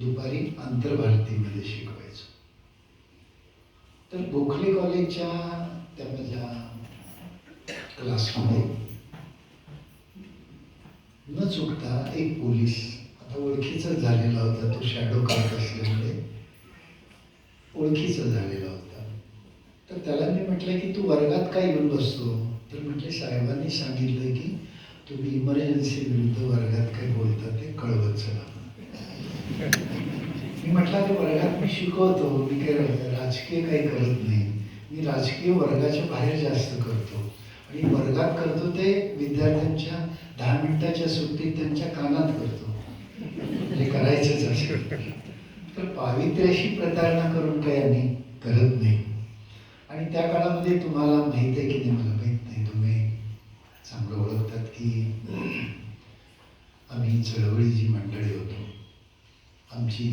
दुपारी आंतरभारतीमध्ये शिकवायचो. तर गोखले कॉलेजच्या त्या माझ्या क्लासमध्ये न चुकता एक पोलीस आता ओळखीचा झालेला होता तो शॅडो करत असल्यामुळे ओळखीचा झालेला होता. तर त्याला मी म्हटलं की तू वर्गात काय येऊन बसतो? तर म्हटले साहेबांनी सांगितलं की तुम्ही इमर्जन्सी विरुद्ध वर्गात काय बोलता ते कळवत चला. मी म्हटलं की वर्गात मी शिकवतो मी काय राजकीय काही करत नाही. मी राजकीय वर्गाच्या बाहेर जास्त करतो. आणि वर्गात करतो ते विद्यार्थ्यांच्या दहा मिनिटाच्या सुट्टीत त्यांच्या कानात करतो. हे करायचंच असेल. तर पावित्र्याशी प्रतारणा करून काही आम्ही करत नाही. आणि त्या काळामध्ये तुम्हाला माहीत आहे की नाही मला माहीत नाही. तुम्ही चांगलं ओळखतात की आम्ही चळवळी जी मंडळी होतो आमची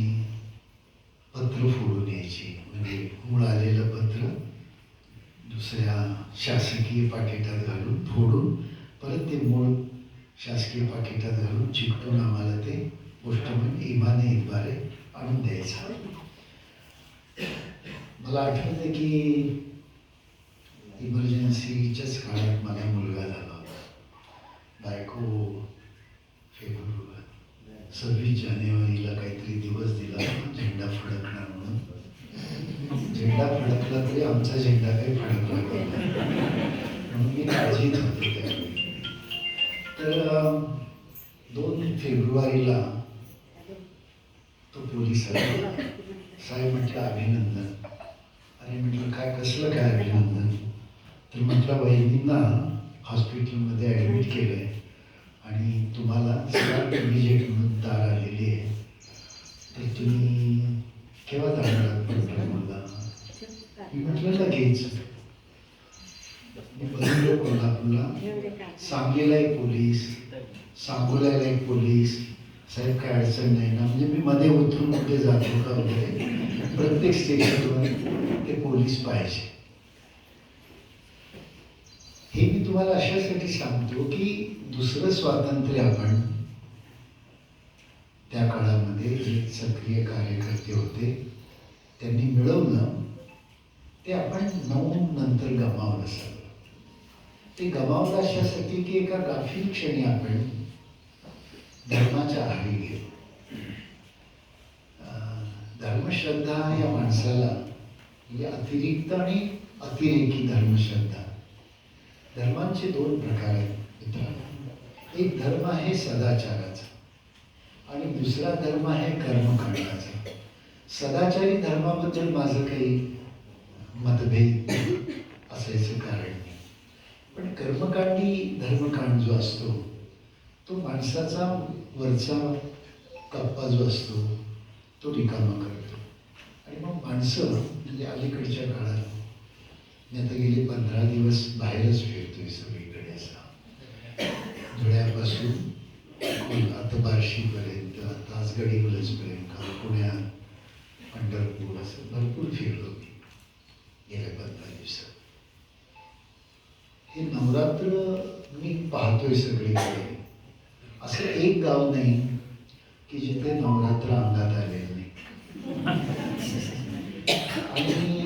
पत्र फोडून यायची. म्हणजे मूळ आलेलं पत्र दुसऱ्या शासकीय पाकिटात घालून फोडून परत ते मूळ शासकीय पाकिटात घालून चिकटून आम्हाला ते पोस्टमन इमाने इतबारे आणून द्यायचा. मला आठवतं की इमर्जन्सीच्याच काळात मला मुलगा झाला होता. बायको सव्वीस जानेवारीला काहीतरी दिवस दिला झेंडा फडकणार म्हणून. झेंडा फडकला तरी आमचा झेंडा काही फडकला म्हणून मी काळजीत होते त्यावेळी. तर दोन फेब्रुवारीला तो पोलीस साहेब म्हटलं अभिनंदन. अरे म्हटलं काय कसलं काय अभिनंदन? तर म्हटलं वहिनींना हॉस्पिटलमध्ये ॲडमिट केलं आहे आणि तुम्हाला स्टार्ट इमिजिएट म्हणून तार आलेली आहे तर तुम्ही केव्हा जाणार आहात पंढरपूरला मी म्हटलं लगेच मी बदललो कोल्हापूरला सांगलीला एक पोलीस सांगोल्याला एक पोलीस. साहेब काय अडचण नाही ना. म्हणजे मी मध्ये उतरून कुठे जातो का वगैरे प्रत्येक स्टेशनवर ते पोलीस पाहिजे हे मी तुम्हाला अशासाठी सांगतो की दुसरं स्वातंत्र्य आपण त्या काळामध्ये जे सक्रिय कार्यकर्ते होते त्यांनी मिळवलं ते आपण नऊ नंतर गमावलं सगळं. ते गमावलं अशासाठी की एका गाफील क्षणी आपण धर्माच्या आहारी गेलो. धर्मश्रद्धा या माणसाला म्हणजे अतिरिक्त आणि अतिरेकी धर्मश्रद्धा. धर्मांचे दोन प्रकार आहेत मित्रांनो. एक धर्म आहे सदाचाराचा आणि दुसरा धर्म आहे कर्मकांडाचा. सदाचारी धर्माबद्दल माझं काही मतभेद असायचं कारण नाही. पण कर्मकांडी धर्मकांड जो असतो तो माणसाचा वरचा कप्पा जो असतो तो रिकामा करतो. आणि मग माणसं म्हणजे अलीकडच्या काळात मी आता गेले पंधरा दिवस बाहेरच फिरतोय सगळीकडे असा. धुळ्यापासून आता बार्शीपर्यंत आता आज उलजपर्यंत काल पुण्यात पंढरपूर असं भरपूर फिरलो मी गेल्या पंधरा दिवसात. हे नवरात्र मी पाहतोय सगळीकडे. असं एक गाव नाही की जिथे नवरात्र अंगात आलेलं नाही. आणि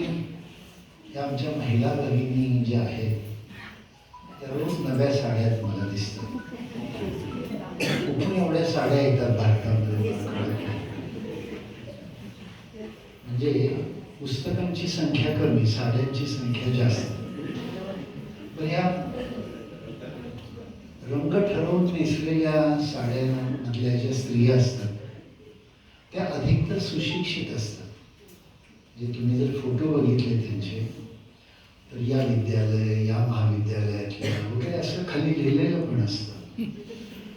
या आमच्या महिला भगिनी ज्या आहेत त्या रोज नव्या साड्यात मला दिसतात. कुठून एवढ्या साड्या येतात भारतामध्ये. म्हणजे पुस्तकांची संख्या कमी साड्यांची संख्या जास्त. पण या रंग ठरवून नेसलेल्या साड्यांमधल्या ज्या स्त्रिया असतात त्या अधिकतर सुशिक्षित असतात. जे तुम्ही जर फोटो बघितले त्यांचे तर या विद्यालय या महाविद्यालयातल्या वगैरे असं खाली लिहिलेलं पण असतं.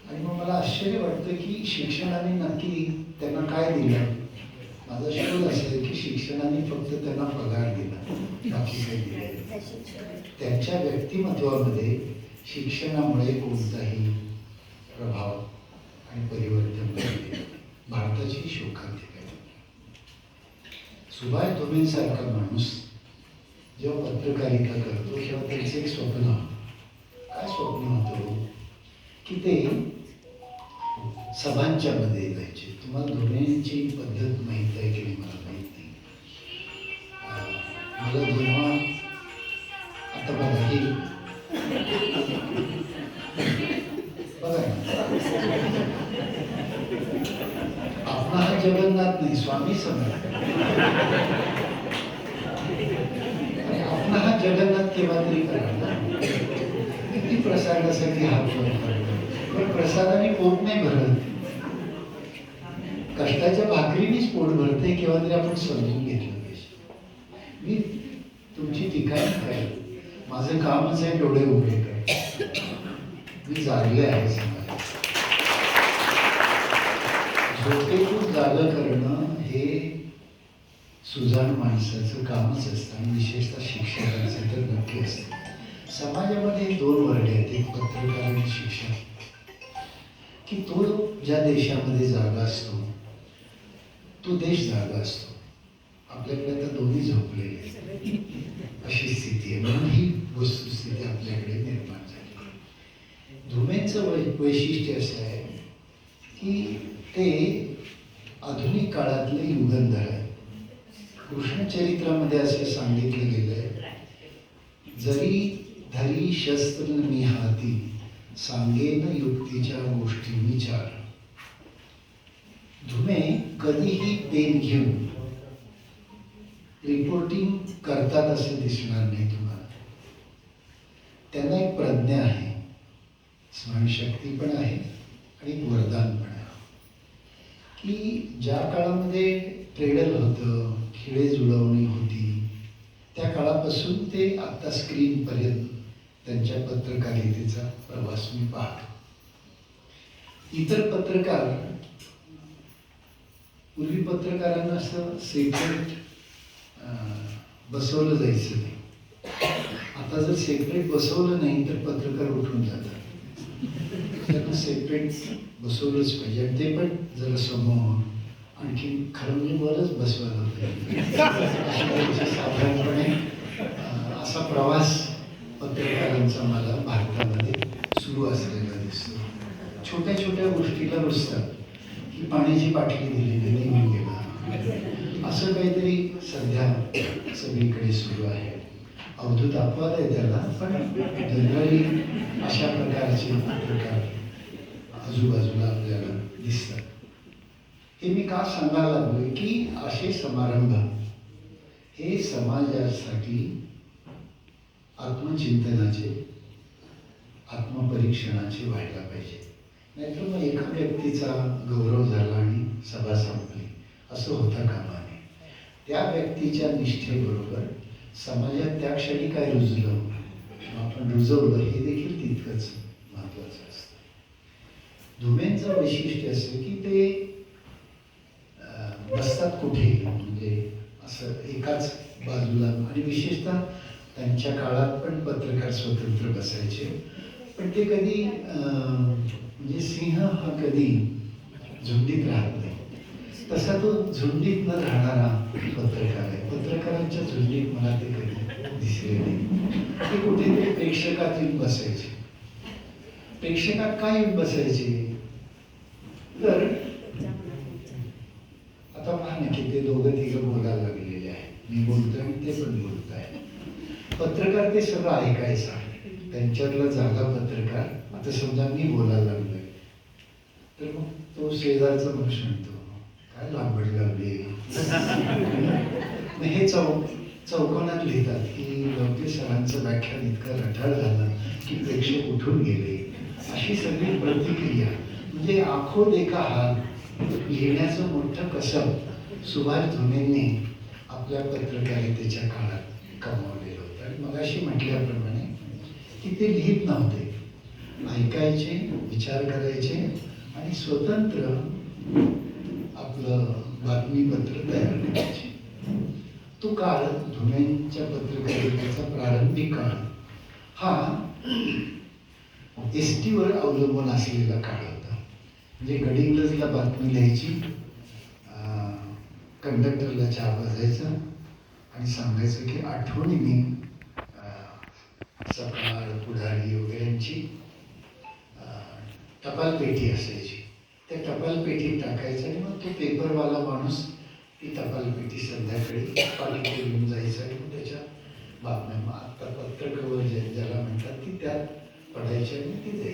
आणि मग मला आश्चर्य वाटतं की शिक्षणाने नक्की त्यांना काय दिलं? माझा शोध असेल की शिक्षणाने फक्त त्यांना पगार दिला. बाकी काही दिलं त्यांच्या व्यक्तिमत्वामध्ये शिक्षणामुळे कोणताही प्रभाव आणि परिवर्तन भारताची शोकांतिका. आहे सुभाष धोबेंसारखा माणूस जेव्हा पत्रकारिता करतो तेव्हा त्यांचं एक स्वप्न काय स्वप्न होतं हो? की ते सभांच्या मध्ये जायचे. तुम्हाला दोन्हींची पद्धत माहीत आहे की नाही मला माहीत नाही. अं, मला जेव्हा आता बघा हे बघा आपला हा जगन्नाथ नाही स्वामी समर्थ. जगन्नाथ केव्हा तरी करा ना? किती प्रसादासाठी हात वर पण प्रसादाने पोट नाही भरत. कष्टाच्या भाकरीनेच पोट भरते केव्हा तरी आपण समजून घेतलं पाहिजे. मी तुमची टीका काय माझं कामच आहे डोळे उभे काय मी जागले आहे समाजात. झोपेतून जागं करणं हे सुजाण माणसाचं कामच असतं आणि विशेषतः शिक्षकांचं तर नक्की असतं. समाजामध्ये दोन वर्ग आहेत. एक पत्रकार आणि शिक्षक. की तो ज्या देशामध्ये जागा असतो तो देश जागा असतो. आपल्याकडे आता दोन्ही झोपलेले अशी स्थिती आहे. म्हणून ही वस्तुस्थिती आपल्याकडे निर्माण झाली. धुमेचं वै वैशिष्ट्य असं आहे की ते आधुनिक काळातले युगंधर आहे. कृष्णचरित्रामध्ये असे सांगितलं गेलं आहे जरी धरी शस्त्र मी हाती सांगेन युक्तीच्या गोष्टी विचार धुमे कधीही पेन घेऊन रिपोर्टिंग करतात असं दिसणार नाही तुम्हाला. त्यांना एक प्रज्ञा आहे स्मरणशक्ती पण आहे आणि वरदान पण आहे. की ज्या काळामध्ये ट्रेडल होतं खिळे जुळवणी होती. त्या काळापासून ते आत्ता स्क्रीनपर्यंत त्यांच्या पत्रकारितेचा प्रवास मी पाहतो. इतर पत्रकार पूर्वी पत्रकारांना असं सेपरेट बसवलं जायचं नाही. आता जर सेपरेट बसवलं नाही तर पत्रकार उठून जातात. त्यांना सेपरेट बसवलंच पाहिजे. आणि ते पण जरा समोर. आणखी खरं म्हणजे वरच बसवायला साधारणपणे असा प्रवास पत्रकारांचा मला भारतामध्ये सुरू असलेला दिसतो. छोट्या छोट्या गोष्टीला रुजतात की पाण्याची पाठली दिली निघून गेला. असं काहीतरी सध्या सगळीकडे सुरू आहे. अवधूत अपवाद आहे त्याला पण जनरली अशा प्रकारचे पत्रकार आजूबाजूला आपल्याला दिसतात. हे मी का सांगायला लागलोय की असे समारंभ हे समाजासाठी आत्मचिंतनाचे आत्मपरीक्षणाचे व्हायला पाहिजे. नाहीतर मग एका व्यक्तीचा गौरव झाला आणि सभा संपली. असं होता कामा नये. त्या व्यक्तीच्या निष्ठेबरोबर समाजात त्या क्षणी काय रुजलं? आपण रुजवलं हे देखील तितकंच महत्त्वाचं असतं. धुमेंचं वैशिष्ट्य असं की ते बसतात कुठे? म्हणजे असं एकाच बाजूला. आणि विशेषतः त्यांच्या काळात पण पत्रकार स्वतंत्र बसायचे. पण ते कधी म्हणजे सिंह हा कधी झुंडीत राहत नाही. तसा तो झुंडीत न राहणारा पत्रकार आहे. पत्रकारांच्या झुंडीत मला ते कधी दिसले नाही. ते कुठेतरी प्रेक्षकात येऊन बसायचे. प्रेक्षकात काय येऊन बसायचे? तर आता पहा ना की ते दोघं तिघं बोलायला लागलेले आहे मी बोलतोय आणि ते पण बोलत आहे पत्रकार ते सगळं ऐकायचा. त्यांच्यातला झाला पत्रकार. आता समजा मी बोलायला लागलोय. तर मग तो शेजारचा मनुष्य म्हणतो काय लागवड लागली? मग हे चौ चौकोनात लिहितात की लवके सरांचं व्याख्यान इतकं रटाळ झालं की प्रेक्षक उठून गेले. अशी सगळी प्रतिक्रिया. म्हणजे आखो देखा हा लिहिण्याचं मोठं कसब सुभाष धुमेंनी आपल्या पत्रकारितेच्या काळात कमावलेलं होतं. आणि मगाशी म्हटल्याप्रमाणे की ते लिहित नव्हते. ऐकायचे विचार करायचे आणि स्वतंत्र आपलं बातमीपत्र तयार करायचे. तो काळ धुमेंच्या पत्रकारितेचा प्रारंभिक काळ हा एस टीवर अवलंबून असलेला काळ होता. म्हणजे गडिंग्लजला बातमी लिहायची कंडक्टरला चहा वाजायचा आणि सांगायचं की आठवणीने सकाळ पुढारी वगैरेंची टपाल पेटी असायची. त्या टपाल पेटीत टाकायचं आणि मग तो पेपरवाला माणूस ती टपाल पेटी संध्याकाळी पालिकेत घेऊन जायचं आणि मग त्याच्या बातम्या मग पत्रकवर जे ज्याला म्हणतात ती त्यात पडायची आणि ती जायची.